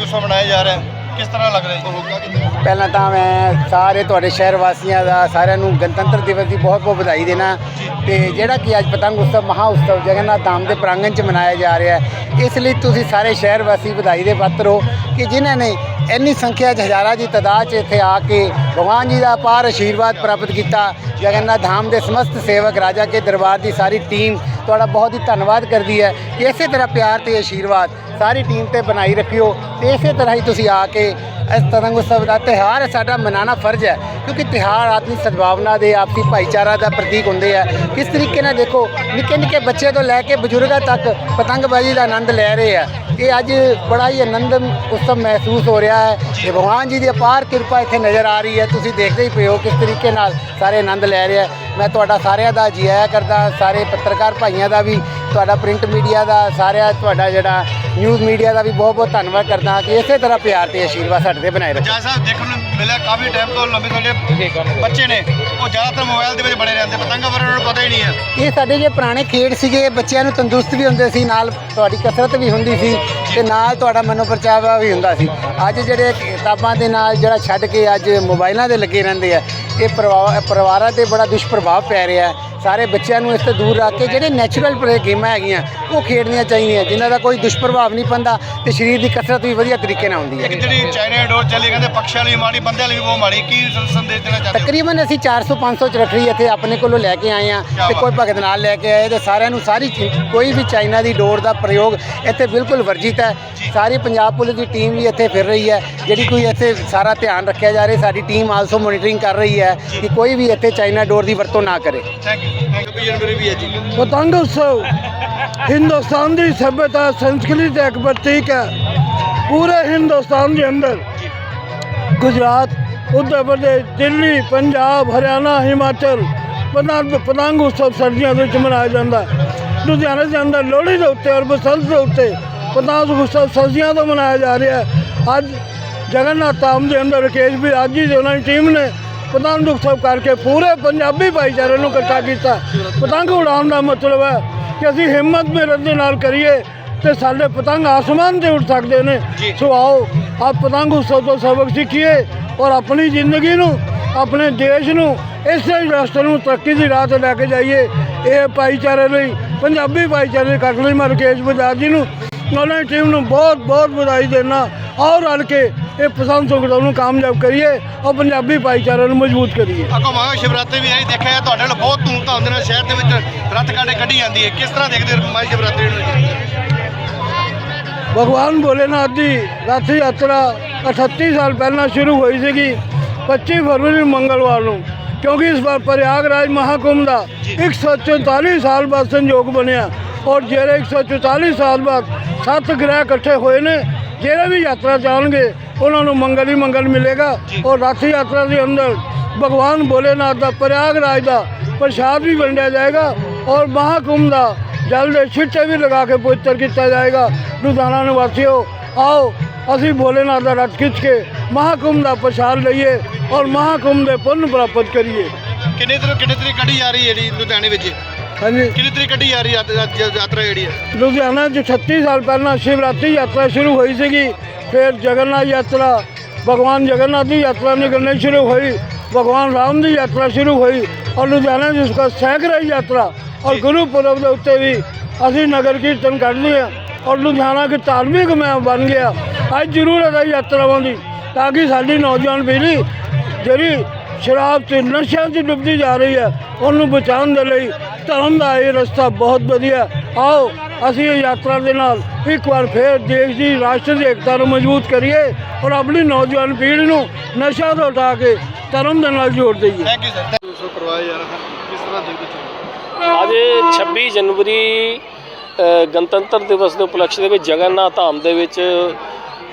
ਉਤਸਵ ਮਨਾਇਆ ਜਾ ਰਿਹਾ ਹੈ ਕਿਸ ਤਰ੍ਹਾਂ ਲੱਗ ਰਿਹਾ ਕਿਤੇ ਪਹਿਲਾਂ ਤਾਂ ਮੈਂ ਸਾਰੇ ਤੁਹਾਡੇ ਸ਼ਹਿਰ ਵਾਸੀਆਂ ਦਾ ਸਾਰਿਆਂ ਨੂੰ ਗਣਤੰਤਰ ਦਿਵਸ ਦੀ ਬਹੁਤ ਬਹੁਤ ਵਧਾਈ ਦੇਣਾ। ਤੇ ਜਿਹੜਾ ਕਿ ਅੱਜ ਪਤੰਗ ਉਤਸਵ ਮਹਾ ਉਤਸਵ ਜਗਨਨਾਥ ਧਾਮ ਦੇ ਪ੍ਰਾਂਗਣ 'ਚ ਮਨਾਇਆ ਜਾ ਰਿਹਾ ਹੈ। ਇਸ ਲਈ ਤੁਸੀਂ ਸਾਰੇ ਸ਼ਹਿਰ ਵਾਸੀ ਵਧਾਈ ਦੇ ਪਾਤਰ ਹੋ ਕਿ ਜਿਨ੍ਹਾਂ ਨੇ ਇੰਨੀ ਸੰਖਿਆ 'ਚ ਹਜ਼ਾਰਾਂ ਦੀ ਤਾਦਾਦ 'ਚ ਇੱਥੇ ਆ ਕੇ ਭਗਵਾਨ ਜੀ ਦਾ ਅਪਾਰ ਆਸ਼ੀਰਵਾਦ ਪ੍ਰਾਪਤ ਕੀਤਾ। ਜਗਨਨਾਥ ਧਾਮ ਦੇ ਸਮਸਤ ਸੇਵਕ ਰਾਜਾ ਕੇ ਦਰਬਾਰ ਦੀ ਸਾਰੀ ਟੀਮ ਤੁਹਾਡਾ ਬਹੁਤ ਹੀ ਧੰਨਵਾਦ ਕਰਦੀ ਹੈ। ਕਿ ਇਸੇ ਤਰ੍ਹਾਂ ਪਿਆਰ ਤੇ ਆਸ਼ੀਰਵਾਦ ਸਾਰੀ ਟੀਮ ਤੇ ਬਣਾਈ ਰੱਖਿਓ ਤੇ ਇਸੇ ਤਰ੍ਹਾਂ ਹੀ ਤੁਸੀਂ ਆ ਕੇ ਇਸ ਪਤੰਗ ਉਤਸਵ ਦਾ ਤਿਉਹਾਰ ਸਾਡਾ ਮਨਾਉਣਾ ਫਰਜ਼ ਹੈ, ਕਿਉਂਕਿ ਤਿਉਹਾਰ ਆਦਮੀ ਸਦਭਾਵਨਾ ਦੇ, ਆਪਸੀ ਭਾਈਚਾਰਾ ਦਾ ਪ੍ਰਤੀਕ ਹੁੰਦੇ ਆ। ਕਿਸ ਤਰੀਕੇ ਨਾਲ ਦੇਖੋ, ਨਿੱਕੇ ਨਿੱਕੇ ਬੱਚੇ ਤੋਂ ਲੈ ਕੇ ਬਜ਼ੁਰਗਾਂ ਤੱਕ ਪਤੰਗਬਾਜ਼ੀ ਦਾ ਆਨੰਦ ਲੈ ਰਹੇ ਆ। ਇਹ ਅੱਜ ਬੜਾ ਹੀ ਆਨੰਦ ਉਤਸਵ ਮਹਿਸੂਸ ਹੋ ਰਿਹਾ ਹੈ ਕਿ ਭਗਵਾਨ ਜੀ ਦੀ ਅਪਾਰ ਕਿਰਪਾ ਇੱਥੇ ਨਜ਼ਰ ਆ ਰਹੀ ਹੈ। ਤੁਸੀਂ ਦੇਖਦੇ ਹੀ ਪਏ ਹੋ ਕਿਸ ਤਰੀਕੇ ਨਾਲ ਸਾਰੇ ਆਨੰਦ ਲੈ ਰਹੇ ਆ। ਮੈਂ ਤੁਹਾਡਾ ਸਾਰਿਆਂ ਦਾ ਜਿਆਇਆ ਕਰਦਾ, ਸਾਰੇ ਪੱਤਰਕਾਰ ਭਾਈਆਂ ਦਾ ਵੀ, ਤੁਹਾਡਾ ਪ੍ਰਿੰਟ ਮੀਡੀਆ ਦਾ ਸਾਰਿਆਂ, ਤੁਹਾਡਾ ਜਿਹੜਾ ਨਿਊਜ਼ ਮੀਡੀਆ ਦਾ ਵੀ ਬਹੁਤ ਬਹੁਤ ਧੰਨਵਾਦ ਕਰਦਾ ਕਿ ਇਸੇ ਤਰ੍ਹਾਂ ਪਿਆਰ ਤੇ ਆਸ਼ੀਰਵਾਦ ਸਾਡੇ ਤੇ ਬਣਾਏ ਰੱਖੋ। ਜੈ ਸਾਹਿਬ ਦੇਖਣ ਨੂੰ ਮਿਲਿਆ ਕਾਫੀ ਟਾਈਮ ਤੋਂ ਲੰਬੇ ਸਾਡੇ ਬੱਚੇ ਨੇ ਉਹ ਜ਼ਿਆਦਾਤਰ ਮੋਬਾਈਲ ਦੇ ਵਿੱਚ ਬੜੇ ਰਹਿੰਦੇ ਪਤੰਗਾ ਬਾਰੇ ਉਹਨਾਂ ਨੂੰ ਪਤਾ ਹੀ ਨਹੀਂ ਹੈ। ਇਹ ਸਾਡੇ ਜੇ ਪੁਰਾਣੇ ਖੇਡ ਸੀਗੇ ਬੱਚਿਆਂ ਨੂੰ ਤੰਦਰੁਸਤ ਵੀ ਹੁੰਦੇ ਸੀ ਨਾਲ ਤੁਹਾਡੀ ਕਸਰਤ ਵੀ ਹੁੰਦੀ ਸੀ ਤੇ ਨਾਲ ਤੁਹਾਡਾ ਮਨੋਪਰਚਾਵਾ ਵੀ ਹੁੰਦਾ ਸੀ। ਅੱਜ ਜਿਹੜੇ ਕਿਤਾਬਾਂ ਦੇ ਨਾਲ ਜਿਹੜਾ ਛੱਡ ਕੇ ਅੱਜ ਮੋਬਾਈਲਾਂ ਦੇ ਲੱਗੇ ਰਹਿੰਦੇ ਆ ਇਹ ਪਰਿਵਾ- ਪਰਿਵਾਰਾਂ ਤੇ ਬੜਾ ਦੁਸ਼ਪ੍ਰਭਾਵ ਪੈ ਰਿਹਾ ਹੈ। ਸਾਰੇ ਬੱਚਿਆਂ ਨੂੰ ਇਸ ਤੋਂ ਦੂਰ ਰੱਖ ਕੇ ਜਿਹੜੇ ਨੈਚੁਰਲ ਪਲੇ ਗੇਮਾਂ ਹੈਗੀਆਂ ਉਹ ਖੇਡਣੀਆਂ ਚਾਹੀਦੀਆਂ। ਜਿਨ੍ਹਾਂ ਦਾ ਕੋਈ ਦੁਸ਼ਪ੍ਰਭਾਵ ਨਹੀਂ ਪੈਂਦਾ ਤੇ ਸਰੀਰ ਦੀ ਕਸਰਤ ਵੀ ਵਧੀਆ ਤਰੀਕੇ ਨਾਲ ਹੁੰਦੀ ਇੱਕ ਹੈ ਜਿਹੜੀ ਚਾਈਨਾ ਡੋਰ ਚੱਲੀ ਕਹਿੰਦੇ ਪਕਸ਼ਾਂ ਲਈ ਮਾੜੀ ਬੰਦਿਆਂ ਲਈ ਵੀ ਬਹੁਤ ਮਾੜੀ। ਕੀ ਸੰਦੇਸ਼ ਦੇਣਾ ਚਾਹੁੰਦੇ ਤਕਰੀਬਨ ਅਸੀਂ 400 500 ਚ ਰੱਖੜੀ ਇੱਥੇ ਆਪਣੇ ਕੋਲੋਂ ਲੈ ਕੇ ਆਏ ਆ ਤੇ ਕੋਈ ਭਗਤ ਨਾਲ ਲੈ ਕੇ ਆਏ ਤੇ ਸਾਰਿਆਂ ਨੂੰ ਸਾਰੀ ਕੋਈ ਵੀ ਚਾਈਨਾ ਦੀ ਡੋਰ ਦਾ ਪ੍ਰਯੋਗ ਇੱਥੇ ਬਿਲਕੁਲ ਵਰਜਿਤ ਹੈ। ਸਾਰੀ ਪੰਜਾਬ ਪੁਲਿਸ ਦੀ ਟੀਮ ਵੀ ਇੱਥੇ ਫਿਰ ਰਹੀ ਹੈ। ਜਿਹੜੀ ਕੋਈ ਇੱਥੇ ਸਾਰਾ ਧਿਆਨ ਰੱਖਿਆ ਜਾ ਰਿਹਾ ਸਾਡੀ ਟੀਮ ਆਲਸੋ ਮੋਨੀਟਰਿੰਗ ਕਰ ਰਹੀ ਹੈ। ਕਿ ਕੋਈ ਵੀ ਇੱਥੇ ਚਾਈਨਾ ਡੋਰ ਦੀ ਵਰਤੋਂ ਨਾ ਕਰੇ। ਥੈਂਕ ਯੂ ਥੈਂਕ ਯੂ ਜਨਵਰੀ ਵੀ ਹੈ ਜੀ। ਪਤੰਗ ਉਤਸਵ ਹਿੰਦੁਸਤਾਨ ਦੀ ਸਭਿਅਤਾ ਸੰਸਕ੍ਰਿਤੀ ਦਾ ਇੱਕ ਪ੍ਰਤੀਕ ਹੈ। ਪੂਰੇ ਹਿੰਦੁਸਤਾਨ ਦੇ ਅੰਦਰ। ਗੁਜਰਾਤ ਉੱਤਰ ਪ੍ਰਦੇਸ਼ ਦਿੱਲੀ ਪੰਜਾਬ ਹਰਿਆਣਾ ਹਿਮਾਚਲ ਪਤੰਗ ਪਤੰਗ ਉਤਸਵ ਸਰਦੀਆਂ ਦੇ ਵਿੱਚ ਮਨਾਇਆ ਜਾਂਦਾ ਹੈ। ਲੁਧਿਆਣੇ ਦੇ ਅੰਦਰ ਲੋਹੜੀ ਦੇ ਉੱਤੇ ਔਰ ਬਸੰਤ ਦੇ ਉੱਤੇ ਪਤੰਗ ਉਤਸਵ ਸਰਦੀਆਂ ਤੋਂ ਮਨਾਇਆ ਜਾ ਰਿਹਾ ਹੈ। ਅੱਜ ਜਗਨਨਾਥ ਧਾਮ ਦੇ ਅੰਦਰ ਰਕੇਸ਼ ਵੀ ਅੱਜ ਹੀ ਉਹਨਾਂ ਦੀ ਟੀਮ ਨੇ ਪਤੰਗ ਉਤਸਵ ਕਰਕੇ ਪੂਰੇ ਪੰਜਾਬੀ ਭਾਈਚਾਰੇ ਨੂੰ ਇਕੱਠਾ ਕੀਤਾ। ਪਤੰਗ ਉਡਾਉਣ ਦਾ ਮਤਲਬ ਹੈ ਕਿ ਅਸੀਂ ਹਿੰਮਤ ਮਿਹਨਤ ਦੇ ਨਾਲ ਕਰੀਏ ਤੇ ਸਾਡੇ ਪਤੰਗ ਆਸਮਾਨ ਤੇ ਉੱਡ ਸਕਦੇ ਨੇ। ਸੋ ਆਓ ਆਪ ਪਤੰਗ ਉਤਸਵ ਤੋਂ ਸਬਕ ਸਿੱਖੀਏ ਔਰ ਆਪਣੀ ਜ਼ਿੰਦਗੀ ਨੂੰ ਆਪਣੇ ਦੇਸ਼ ਨੂੰ ਇਸੇ ਰਸਤੇ ਨੂੰ ਤਰੱਕੀ ਦੀ ਰਾਹ ਤੇ ਲੈ ਕੇ ਜਾਈਏ। ਇਹ ਭਾਈਚਾਰੇ ਲਈ ਪੰਜਾਬੀ ਭਾਈਚਾਰੇ ਕੱਟ ਲਈ ਮੈਂ ਰਕੇਸ਼ ਬਜਾਜ ਜੀ ਨੂੰ ਉਹਨਾਂ ਦੀ ਟੀਮ ਨੂੰ ਬਹੁਤ ਬਹੁਤ ਵਧਾਈ ਦੇਣਾ ਔਰ ਰਲ ਕੇ ਇਹ ਪਸੰਦ ਸੁਖਦਾਂ ਨੂੰ ਕਾਮਯਾਬ ਕਰੀਏ ਔਰ ਪੰਜਾਬੀ ਭਾਈਚਾਰੇ ਨੂੰ ਮਜ਼ਬੂਤ ਕਰੀਏ। ਅੱਗੋਂ ਮਹਾ ਸ਼ਿਵਰਾਤਰੀ ਵੀ ਆਈ ਦੇਖਿਆ ਹੈ ਤੁਹਾਡੇ ਨਾਲ ਬਹੁਤ ਧੂਮਧਾਮ ਦੇ ਨਾਲ ਸ਼ਹਿਰ ਦੇ ਵਿੱਚ ਰੱਥ ਕਾੜੇ ਕੱਢੀ ਜਾਂਦੀ ਹੈ। ਕਿਸ ਤਰ੍ਹਾਂ ਦੇਖਦੇ ਹੋ ਮਹਾ ਸ਼ਿਵਰਾਤਰੀ ਨੂੰ? ਭਗਵਾਨ ਭੋਲੇਨਾਥ ਦੀ ਰਥ ਯਾਤਰਾ 38 ਸਾਲ ਪਹਿਲਾਂ ਸ਼ੁਰੂ ਹੋਈ ਸੀਗੀ 25 ਫਰਵਰੀ ਨੂੰ ਮੰਗਲਵਾਰ ਨੂੰ ਕਿਉਂਕਿ ਇਸ ਵਾਰ ਪ੍ਰਯਾਗਰਾਜ ਮਹਾਕੁੰਭ ਦਾ 144 ਸਾਲ ਬਾਅਦ ਸੰਯੋਗ ਬਣਿਆ ਔਰ ਜਿਹੜੇ 144 ਸਾਲ ਬਾਅਦ ਸੱਤ ਗ੍ਰਹਿ ਇਕੱਠੇ ਹੋਏ ਨੇ ਜਿਹੜੇ ਵੀ ਯਾਤਰਾ ਜਾਣਗੇ ਉਹਨਾਂ ਨੂੰ ਮੰਗਲ ਹੀ ਮੰਗਲ ਮਿਲੇਗਾ। ਔਰ ਰਥ ਯਾਤਰਾ ਦੇ ਅੰਦਰ ਭਗਵਾਨ ਭੋਲੇਨਾਥ ਦਾ ਪ੍ਰਯਾਗਰਾਜ ਦਾ ਪ੍ਰਸ਼ਾਦ ਵੀ ਵੰਡਿਆ ਜਾਏਗਾ ਔਰ ਮਹਾਕੁੰਭ ਦਾ ਜਲ ਦੇ ਛਿੱਟੇ ਵੀ ਲਗਾ ਕੇ ਪਵਿੱਤਰ ਕੀਤਾ ਜਾਏਗਾ। ਲੁਧਿਆਣਾ ਨਿਵਾਸੀਓ ਆਓ ਅਸੀਂ ਭੋਲੇਨਾਥ ਦਾ ਰਥ ਖਿੱਚ ਕੇ ਮਹਾਕੁੰਭ ਦਾ ਪ੍ਰਸ਼ਾਦ ਲਈਏ ਔਰ ਮਹਾਕੁੰਭ ਦੇ ਪੁੰਨ ਪ੍ਰਾਪਤ ਕਰੀਏ। ਕਿੰਨੇ ਤਰੀਕ ਕਿੰਨੇ ਤਰੀਕ ਕੱਢੀ ਜਾ ਰਹੀ ਹੈ ਜਿਹੜੀ ਲੁਧਿਆਣੇ ਵਿੱਚ? ਹਾਂਜੀ। ਕਿੰਨੀ ਤਰੀਕ ਕੱਢੀ ਜਾ ਰਹੀ ਹੈ ਯਾਤ- ਯਾਤ- ਯਾਤਰਾ ਜਿਹੜੀ ਹੈ? ਲੁਧਿਆਣਾ 'ਚ 36 ਸਾਲ ਪਹਿਲਾਂ ਸ਼ਿਵਰਾਤਰੀ ਯਾਤਰਾ ਸ਼ੁਰੂ ਹੋਈ ਸੀਗੀ ਫਿਰ ਜਗਨਨਾਥ ਯਾਤਰਾ ਭਗਵਾਨ ਜਗਨਨਾਥ ਦੀ ਯਾਤਰਾ ਨਿਕਲਣੀ ਸ਼ੁਰੂ ਹੋਈ ਭਗਵਾਨ ਰਾਮ ਦੀ ਯਾਤਰਾ ਸ਼ੁਰੂ ਹੋਈ ਔਰ ਲੁਧਿਆਣਾ ਜਿਸ ਦਾ ਸੈਕੜਾ ਯਾਤਰਾ ਔਰ ਗੁਰੂਪੁਰਬ ਦੇ ਉੱਤੇ ਵੀ ਅਸੀਂ ਨਗਰ ਕੀਰਤਨ ਕਰਦੇ ਹਾਂ ਔਰ ਲੁਧਿਆਣਾ ਇੱਕ ਧਾਰਮਿਕ ਮੈਂ ਬਣ ਗਿਆ। ਅੱਜ ਜ਼ਰੂਰਤ ਹੈ ਯਾਤਰਾਵਾਂ ਦੀ ਤਾਂ ਕਿ ਸਾਡੀ ਨੌਜਵਾਨ ਪੀੜ੍ਹੀ ਜਿਹੜੀ ਸ਼ਰਾਬ ਤੇ ਨਸ਼ਿਆਂ 'ਚ ਡੁੱਬਦੀ ਜਾ ਰਹੀ ਹੈ ਉਹਨੂੰ ਬਚਾਉਣ ਦੇ ਲਈ ਧਰਮ ਦਾ ਇਹ ਰਸਤਾ ਬਹੁਤ ਵਧੀਆ ਆਓ ਅਸੀਂ ਇਹ ਯਾਤਰਾ ਦੇ ਨਾਲ ਇੱਕ ਵਾਰ ਫੇਰ ਦੇਸ਼ ਦੀ ਰਾਸ਼ਟਰ ਦੀ ਏਕਤਾ ਨੂੰ ਮਜ਼ਬੂਤ ਕਰੀਏ ਔਰ ਆਪਣੀ ਨੌਜਵਾਨ ਪੀੜ੍ਹੀ ਨੂੰ ਨਸ਼ਾ ਤੋਂ ਉਠਾ ਕੇ ਧਰਮ ਦੇ ਨਾਲ ਜੋੜ ਦਈਏ। ਥੈਂਕ ਯੂ ਸਰ ਸੋ ਕਰਵਾਇਆ ਜਾ ਰਿਹਾ ਹੈ। ਕਿਸ ਤਰ੍ਹਾਂ ਦੇਖਦੇ ਹੋ ਅੱਜ 26 ਜਨਵਰੀ ਗਣਤੰਤਰ ਦਿਵਸ ਦੇ ਉਪਲਕਸ਼ ਦੇ ਵਿੱਚ ਜਗਨਨਾਥ ਧਾਮ ਦੇ ਵਿੱਚ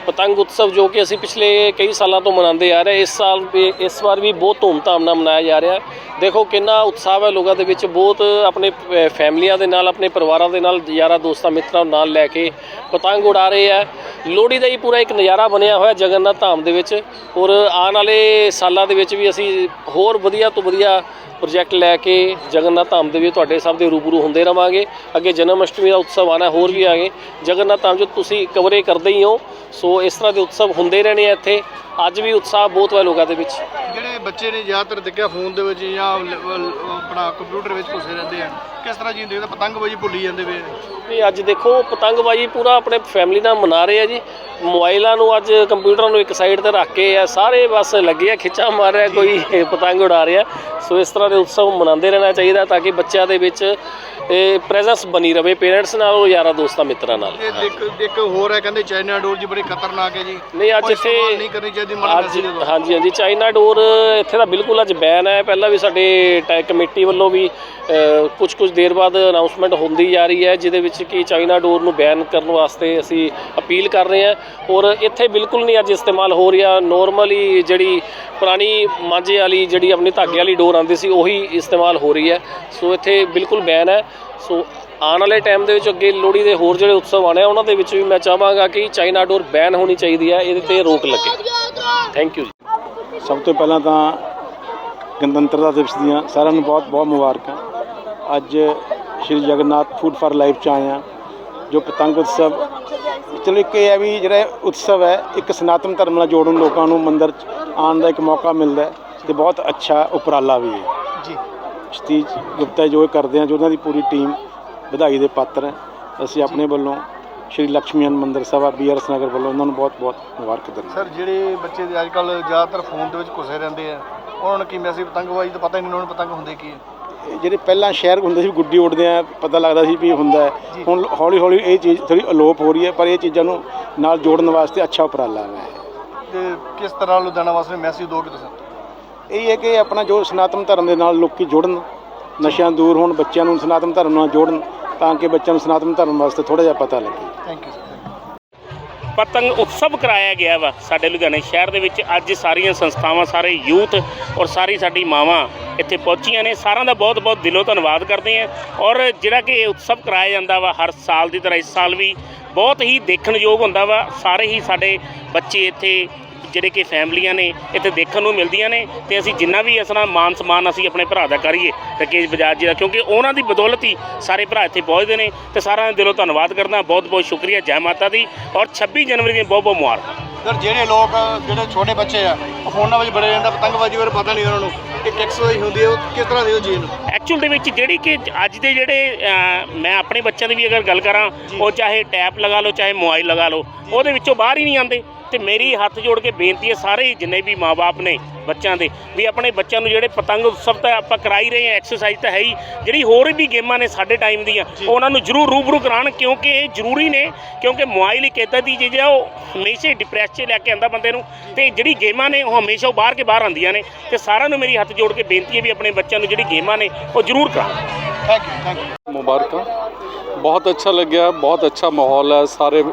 ਪਤੰਗ ਉਤਸਵ ਜੋ ਕਿ ਅਸੀਂ ਪਿਛਲੇ ਕਈ ਸਾਲਾਂ ਤੋਂ ਮਨਾਉਂਦੇ ਆ ਰਹੇ ਇਸ ਸਾਲ ਵੀ, ਇਸ ਵਾਰ ਵੀ ਬਹੁਤ ਧੂਮਧਾਮ ਨਾਲ ਮਨਾਇਆ ਜਾ ਰਿਹਾ ਦੇਖੋ ਕਿੰਨਾ ਉਤਸ਼ਾਹ ਹੈ ਲੋਕਾਂ ਦੇ ਵਿੱਚ। ਬਹੁਤ ਆਪਣੇ ਫੈਮਲੀਆਂ ਦੇ ਨਾਲ, ਆਪਣੇ ਪਰਿਵਾਰਾਂ ਦੇ ਨਾਲ, ਯਾਰਾਂ ਦੋਸਤਾਂ ਮਿੱਤਰਾਂ ਨਾਲ ਲੈ ਕੇ ਪਤੰਗ ਉਡਾ ਰਹੇ ਆ। ਲੋਹੜੀ ਦਾ ਹੀ ਪੂਰਾ ਇੱਕ ਨਜ਼ਾਰਾ ਬਣਿਆ ਹੋਇਆ ਜਗਨਨਾਥ ਧਾਮ ਦੇ ਵਿੱਚ। ਔਰ ਆਉਣ ਵਾਲੇ ਸਾਲਾਂ ਦੇ ਵਿੱਚ ਵੀ ਅਸੀਂ ਹੋਰ ਵਧੀਆ ਤੋਂ ਵਧੀਆ ਪ੍ਰੋਜੈਕਟ ਲੈ ਕੇ ਜਗਨਨਾਥ ਧਾਮ ਦੇ ਵੀ ਤੁਹਾਡੇ ਸਭ ਦੇ ਰੂਬਰੂ ਹੁੰਦੇ ਰਵਾਂਗੇ। ਅੱਗੇ ਜਨਮ ਅਸ਼ਟਮੀ ਦਾ ਉਤਸਵ ਆਣਾ ਹੋਰ ਵੀ ਆਗੇ। ਜਗਨਨਾਥ ਧਾਮ ਜੋ ਤੁਸੀਂ ਕਵਰੇ ਕਰਦੇ ਹੀ ਹੋ ਸੋ ਇਸ ਤਰ੍ਹਾਂ ਦੇ ਉਤਸਵ ਹੁੰਦੇ ਰਹਿਣੇ ਆ ਇੱਥੇ। ਅੱਜ ਵੀ ਉਤਸ਼ਾਹ ਬਹੁਤ ਹੈ ਲੋਕਾਂ ਦੇ ਵਿੱਚ। ਜਿਹੜੇ ਬੱਚੇ ਨੇ ਜ਼ਿਆਦਾਤਰ ਦੇਖਿਆ ਫੋਨ ਦੇ ਵਿੱਚ ਜਾਂ ਆਪਣਾ ਕੰਪਿਊਟਰ ਵਿੱਚ ਘੁਸੇ ਰਹਿੰਦੇ ਆ। ਕਿਸ ਤਰ੍ਹਾਂ ਜੀਂਦੇ ਤਾਂ ਪਤੰਗਬਾਜ਼ੀ ਭੁੱਲੀ ਜਾਂਦੇ ਵੇ ਵੀ ਅੱਜ ਦੇਖੋ ਪਤੰਗਬਾਜ਼ੀ ਪੂਰਾ ਆਪਣੇ ਫੈਮਿਲੀ ਨਾਲ ਮਨਾ ਰਹੇ ਆ ਜੀ। ਮੋਬਾਈਲਾਂ ਨੂੰ ਅੱਜ ਕੰਪਿਊਟਰਾਂ ਨੂੰ ਇੱਕ ਸਾਈਡ ਤੇ ਰੱਖ ਕੇ ਆ ਸਾਰੇ ਬਸ ਲੱਗੇ ਆ ਖਿੱਚਾ ਮਾਰ ਰਿਹਾ ਕੋਈ ਪਤੰਗ ਉਡਾ ਰਿਹਾ। ਸੋ ਇਸ ਤਰ੍ਹਾਂ ਦੇ ਉਤਸਵ ਮਨਾਉਂਦੇ ਰਹਿਣਾ ਚਾਹੀਦਾ ਤਾਂ ਕਿ ਬੱਚਿਆਂ ਦੇ ਵਿੱਚ ਇਹ ਪ੍ਰੈਜ਼ੈਂਸ ਬਣੀ ਰਵੇ ਪੇਰੈਂਟਸ ਨਾਲ ਔਰ ਯਾਰਾਂ ਦੋਸਤਾਂ ਮਿੱਤਰਾਂ ਨਾਲ। ਇਹ ਇੱਕ ਇੱਕ ਹੋਰ ਹੈ ਕਹਿੰਦੇ ਚਾਈਨਾ ਡੋਰ ਜੀ ਬੜੀ ਖਤਰਨਾਕ ਹੈ ਜੀ। ਨਹੀਂ ਅੱਜ ਉਹ ਇੱਥੇ ਨਹੀਂ ਕਰਨੀ ਚਾਹੀਦੀ ਅੱਜ ਹਾਂਜੀ ਹਾਂਜੀ ਚਾਈਨਾ ਡੋਰ ਇੱਥੇ ਦਾ ਬਿਲਕੁਲ ਅੱਜ ਬੈਨ ਹੈ। ਪਹਿਲਾਂ ਵੀ ਸਾਡੇ ਟੈ ਕਮੇਟੀ ਵੱਲੋਂ ਵੀ ਕੁਝ ਕੁਝ ਦੇਰ ਬਾਅਦ ਅਨਾਉਂਸਮੈਂਟ ਹੁੰਦੀ ਜਾ ਰਹੀ ਹੈ ਜਿਹਦੇ ਵਿੱਚ ਕਿ ਚਾਈਨਾ ਡੋਰ ਨੂੰ ਬੈਨ ਕਰਨ ਵਾਸਤੇ ਅਸੀਂ ਅਪੀਲ ਕਰ ਰਹੇ ਹਾਂ। ਔਰ ਇੱਥੇ ਬਿਲਕੁਲ ਨਹੀਂ ਅੱਜ ਇਸਤੇਮਾਲ ਹੋ ਰਿਹਾ। ਨੋਰਮਲੀ ਜਿਹੜੀ ਪੁਰਾਣੀ ਮਾਂਝੇ ਵਾਲੀ ਜਿਹੜੀ ਆਪਣੀ ਧਾਗੇ ਵਾਲੀ ਡੋਰ ਆਉਂਦੀ ਸੀ ਉਹੀ ਇਸਤੇਮਾਲ ਹੋ ਰਹੀ ਹੈ। ਸੋ ਇੱਥੇ ਬਿਲਕੁਲ ਬੈਨ ਹੈ। ਸੋ ਆਉਣ ਵਾਲੇ ਟਾਈਮ ਦੇ ਵਿੱਚ ਅੱਗੇ ਲੋਹੜੀ ਦੇ ਹੋਰ ਜਿਹੜੇ ਉਤਸਵ ਆਣੇ ਆ ਉਹਨਾਂ ਦੇ ਵਿੱਚ ਵੀ ਮੈਂ ਚਾਹਾਂਗਾ ਕਿ ਚਾਈਨਾ ਡੋਰ ਬੈਨ ਹੋਣੀ ਚਾਹੀਦੀ ਹੈ ਇਹਦੇ ਤੇ ਰੋਕ ਲੱਗੇ। ਥੈਂਕ ਯੂ ਜੀ। ਸਭ ਤੋਂ ਪਹਿਲਾਂ ਤਾਂ ਗਣਤੰਤਰਤਾ ਦਿਵਸ ਦੀਆਂ ਸਾਰਿਆਂ ਨੂੰ ਬਹੁਤ ਬਹੁਤ ਮੁਬਾਰਕਾਂ। ਅੱਜ Shri Jagannath food for life ਚ ਆਏ ਹਾਂ ਜੋ ਪਤੰਗ ਉਤਸਵ ਚਲੋ ਇੱਕ ਇਹ ਹੈ ਵੀ ਜਿਹੜਾ ਉਤਸਵ ਹੈ ਇੱਕ ਸਨਾਤਨ ਧਰਮ ਨਾਲ ਜੋੜਨ ਲੋਕਾਂ ਨੂੰ ਮੰਦਿਰ ਚ ਆਉਣ ਦਾ ਇੱਕ ਮੌਕਾ ਮਿਲਦਾ ਹੈ ਤੇ ਬਹੁਤ ਅੱਛਾ ਉਪਰਾਲਾ ਵੀ ਹੈ। ਜੀ। ਸਤੀਜ ਗੁਪਤਾ ਜੋ ਇਹ ਕਰਦੇ ਆ ਜੋ ਉਹਨਾਂ ਦੀ ਪੂਰੀ ਟੀਮ ਵਧਾਈ ਦੇ ਪਾਤਰ ਹੈ ਅਸੀਂ ਆਪਣੇ ਵੱਲੋਂ ਸ਼੍ਰੀ ਲక్ష్ਮੀਨ ਮੰਦਿਰ ਸਭਾ ਬੀਆਰਐਸ ਨਗਰ ਵੱਲੋਂ ਉਹਨਾਂ ਨੂੰ ਬਹੁਤ ਬਹੁਤ ਮੁਬਾਰਕ ਦਿੰਦੇ ਸਰ ਜਿਹੜੇ ਬੱਚੇ ਦੇ ਅੱਜ ਕੱਲ ਜ਼ਿਆਦਾਤਰ ਫੋਨ ਦੇ ਵਿੱਚ ਘੁਸੇ ਰਹਿੰਦੇ ਆ ਉਹਨਾਂ ਨੂੰ ਕੀ ਮੈਸੇਜ ਪਤੰਗਬਾਜ਼ੀ ਤਾਂ ਪਤਾ ਹੀ ਨਹੀਂ ਉਹਨਾਂ ਨੂੰ ਪਤੰਗ ਹੁੰਦੇ ਕੀ ਹੈ ਜਿਹੜੇ ਪਹਿਲਾਂ ਸ਼ਹਿਰ ਹੁੰਦੇ ਸੀ ਗੁੱਡੀ ਉੜਦੇ ਆ ਪਤਾ ਲੱਗਦਾ ਸੀ ਵੀ ਹੁੰਦਾ ਹੁਣ ਹੌਲੀ ਹੌਲੀ ਇਹ ਚੀਜ਼ ਥੋੜੀ ਅਲੋਪ ਹੋ ਰਹੀ ਹੈ ਪਰ ਇਹ ਚੀਜ਼ਾਂ ਨੂੰ ਨਾਲ ਜੋੜਨ ਵਾਸਤੇ ਅੱਛਾ ਉਪਰਾਲਾ ਹੈ। ਤੇ ਕਿਸ ਤਰ੍ਹਾਂ ਲੁਧਿਆਣਾ ਵਾਸਤੇ ਮੈਸੇਜ ਦੋਗੇ ਤੁਸੀਂ? ਇਹ ਹੈ ਕਿ ਆਪਣਾ ਜੋ ਸਨਾਤਨ ਧਰਮ ਦੇ ਨਾਲ ਲੋਕੀ ਜੁੜਨ ਨਸ਼ਿਆਂ ਦੂਰ ਹੋਣ ਬੱਚਿਆਂ ਨੂੰ ਸਨਾਤਨ ਧਰਮ ਨਾਲ ਜੋੜਨ ਤਾਂ ਕਿ ਬੱਚਿਆਂ ਨੂੰ ਸਨਾਤਨ ਧਰਮ ਵਾਸਤੇ ਥੋੜਾ ਜਿਹਾ ਪਤਾ ਲੱਗੇ। ਥੈਂਕ ਯੂ ਪਤੰਗ ਉਤਸਵ ਕਰਾਇਆ ਗਿਆ ਵਾ ਸਾਡੇ ਲੁਧਿਆਣੇ ਸ਼ਹਿਰ ਦੇ ਵਿੱਚ। ਅੱਜ ਸਾਰੀਆਂ ਸੰਸਥਾਵਾਂ ਸਾਰੇ ਯੂਥ ਔਰ ਸਾਰੀ ਸਾਡੀ ਮਾਵਾਂ ਇੱਥੇ ਪਹੁੰਚੀਆਂ ਨੇ। ਸਾਰਿਆਂ ਦਾ ਬਹੁਤ ਬਹੁਤ ਦਿਲੋਂ ਧੰਨਵਾਦ ਕਰਦੇ ਹਾਂ। ਔਰ ਜਿਹੜਾ ਕਿ ਇਹ ਉਤਸਵ ਕਰਾਇਆ ਜਾਂਦਾ ਵਾ ਹਰ ਸਾਲ ਦੀ ਤਰ੍ਹਾਂ ਇਸ ਸਾਲ ਵੀ ਬਹੁਤ ਹੀ ਦੇਖਣਯੋਗ ਹੁੰਦਾ ਵਾ। ਸਾਰੇ ਹੀ ਸਾਡੇ ਬੱਚੇ ਇੱਥੇ ਜਿਹੜੇ ਕਿ ਫੈਮਲੀਆਂ ਨੇ ਇੱਥੇ ਦੇਖਣ ਨੂੰ ਮਿਲਦੀਆਂ ਨੇ ਤੇ ਅਸੀਂ ਜਿੰਨਾ ਵੀ ਇਸ ਤਰ੍ਹਾਂ ਮਾਨ ਸਨਮਾਨ ਅਸੀਂ ਆਪਣੇ ਭਰਾ ਦਾ ਕਰੀਏ ਰਕੇਸ਼ ਬਜਾਜ ਜੀ ਦਾ ਕਿਉਂਕਿ ਉਹਨਾਂ ਦੀ ਬਦੌਲਤ ਹੀ ਸਾਰੇ ਭਰਾ ਇੱਥੇ ਪਹੁੰਚਦੇ ਨੇ ਤੇ ਸਾਰਿਆਂ ਦਾ ਦਿਲੋਂ ਧੰਨਵਾਦ ਕਰਦਾ ਬਹੁਤ ਬਹੁਤ ਸ਼ੁਕਰੀਆ ਜੈ ਮਾਤਾ ਦੀ ਔਰ 26 ਜਨਵਰੀ ਦੀਆਂ ਬਹੁਤ ਬਹੁਤ ਮੁਬਾਰਕਾਂ। ਸਰ ਜਿਹੜੇ ਲੋਕ ਜਿਹੜੇ ਛੋਟੇ ਬੱਚੇ ਆ ਉਹ ਫੋਨਾਂ ਵਿੱਚ ਬੜੇ ਰਹਿੰਦੇ ਪਤੰਗਬਾਜ਼ੀ ਬਾਰੇ ਪਤਾ ਨਹੀਂ ਉਹਨਾਂ ਨੂੰ ਇੱਕ ਐਕਸਰਸਾਈਜ਼ ਹੁੰਦੀ ਹੈ ਉਹ ਕਿਸ ਤਰ੍ਹਾਂ ਦੀ ਉਹ ਚੀਜ਼ ਨੂੰ। ਐਕਚੁਅਲ ਦੇ ਵਿੱਚ ਜਿਹੜੀ ਕਿ ਅੱਜ ਦੇ ਜਿਹੜੇ ਮੈਂ ਆਪਣੇ ਬੱਚਿਆਂ ਦੀ ਵੀ ਅਗਰ ਗੱਲ ਕਰਾਂ ਉਹ ਚਾਹੇ ਟੈਪ ਲਗਾ ਲਓ ਚਾਹੇ ਮੋਬਾਈਲ ਲਗਾ ਲਓ ਉਹਦੇ ਵਿੱਚੋਂ ਬਾਹਰ ਹੀ ਨਹੀਂ ਆਉਂਦੇ। ਤੇ ਮੇਰੀ ਹੱਥ ਜੋੜ ਕੇ ਬੇਨਤੀ ਹੈ ਸਾਰੇ ਜਿੰਨੇ ਵੀ ਮਾਪੇ ਨੇ ਬੱਚਿਆਂ ਦੇ ਵੀ ਆਪਣੇ ਬੱਚਿਆਂ ਨੂੰ ਜਿਹੜੇ ਪਤੰਗ ਉਤਸਵ ਤਾਂ ਆਪਾਂ ਕਰਾਈ ਰਹੇ ਹਾਂ ਐਕਸਰਸਾਈਜ਼ ਤਾਂ ਹੈ ਹੀ ਜਿਹੜੀ ਹੋਰ ਵੀ ਗੇਮਾਂ ਨੇ ਸਾਡੇ ਟਾਈਮ ਦੀਆਂ ਉਹਨਾਂ ਨੂੰ ਜ਼ਰੂਰ ਰੂਬਰੂ ਕਰਾਉਣ ਕਿਉਂਕਿ ਇਹ ਜ਼ਰੂਰੀ ਨੇ ਕਿਉਂਕਿ ਮੋਬਾਈਲ ਇੱਕ ਇੱਦਾਂ ਦੀ ਚੀਜ਼ ਹੈ ਉਹ ਹਮੇਸ਼ਾ ਡਿਪਰੈਸ 'ਚ ਲੈ ਕੇ ਆਉਂਦਾ ਬੰਦੇ ਨੂੰ ਤੇ ਜਿਹੜੀ ਗੇਮਾਂ ਨੇ ਉਹ ਹਮੇਸ਼ਾ ਉਹ ਬਾਹਰ ਕੇ ਬਾਹਰ ਆਉਂਦੀਆਂ ਨੇ ਤੇ ਸਾਰਿਆਂ ਨੂੰ ਮੇਰੀ ਹੱਥ ਜੋੜ ਕੇ ਬੇਨਤੀ ਹੈ ਵੀ ਆਪਣੇ ਬੱਚਿਆਂ ਨੂੰ ਜਿਹੜੀ ਗੇਮਾਂ ਨੇ ਉਹ ਜ਼ਰੂਰ ਕਰਾਉਣ। ਥੈਂਕ ਯੂ ਥੈਂਕ ਯੂ ਮੁਬਾਰਕਾਂ। ਬਹੁਤ ਅੱਛਾ ਲੱਗਿਆ ਬਹੁਤ ਅੱਛਾ ਮਾਹੌਲ ਹੈ। ਸਾਰੇ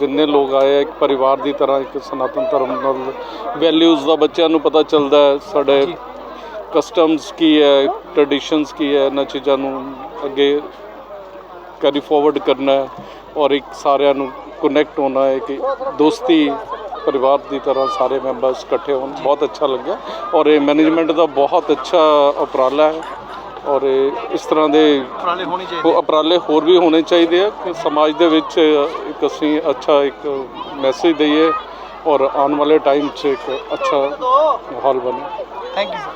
ਜਿੰਨੇ ਲੋਕ ਆਏ ਇੱਕ ਪਰਿਵਾਰ ਦੀ ਤਰ੍ਹਾਂ ਇੱਕ ਸਨਾਤਨ ਧਰਮ ਨਾਲ ਵੈਲਿਊਜ਼ ਦਾ ਬੱਚਿਆਂ ਨੂੰ ਪਤਾ ਚੱਲਦਾ ਹੈ। ਸਾਡੇ ਕਸਟਮਸ ਕੀ ਹੈ ਟ੍ਰੈਡੀਸ਼ਨਸ ਕੀ ਹੈ ਇਹਨਾਂ ਚੀਜ਼ਾਂ ਨੂੰ ਅੱਗੇ ਕੈਰੀ ਫਾਰਵਰਡ ਕਰਨਾ ਹੈ ਔਰ ਇੱਕ ਸਾਰਿਆਂ ਨੂੰ ਕਨੈਕਟ ਹੋਣਾ ਹੈ ਕਿ ਦੋਸਤੀ ਪਰਿਵਾਰ ਦੀ ਤਰ੍ਹਾਂ ਸਾਰੇ ਮੈਂਬਰਸ ਇਕੱਠੇ ਹੋਣ। ਬਹੁਤ ਅੱਛਾ ਲੱਗਿਆ ਔਰ ਇਹ ਮੈਨੇਜਮੈਂਟ ਦਾ ਬਹੁਤ ਅੱਛਾ ਉਪਰਾਲਾ ਹੈ। ਔਰ ਇਸ ਤਰ੍ਹਾਂ ਦੇ ਪੁਰਾਣੇ ਹੋਣੀ ਚਾਹੀਦੀ ਉਪਰਾਲੇ ਹੋਰ ਵੀ ਹੋਣੇ ਚਾਹੀਦੇ ਆ ਕਿ ਸਮਾਜ ਦੇ ਵਿੱਚ ਇੱਕ ਅਸੀਂ ਅੱਛਾ ਇੱਕ ਮੈਸੇਜ ਦਈਏ ਔਰ ਆਉਣ ਵਾਲੇ ਟਾਈਮ 'ਚ ਇੱਕ ਅੱਛਾ ਮਾਹੌਲ ਬਣੇ। Thank you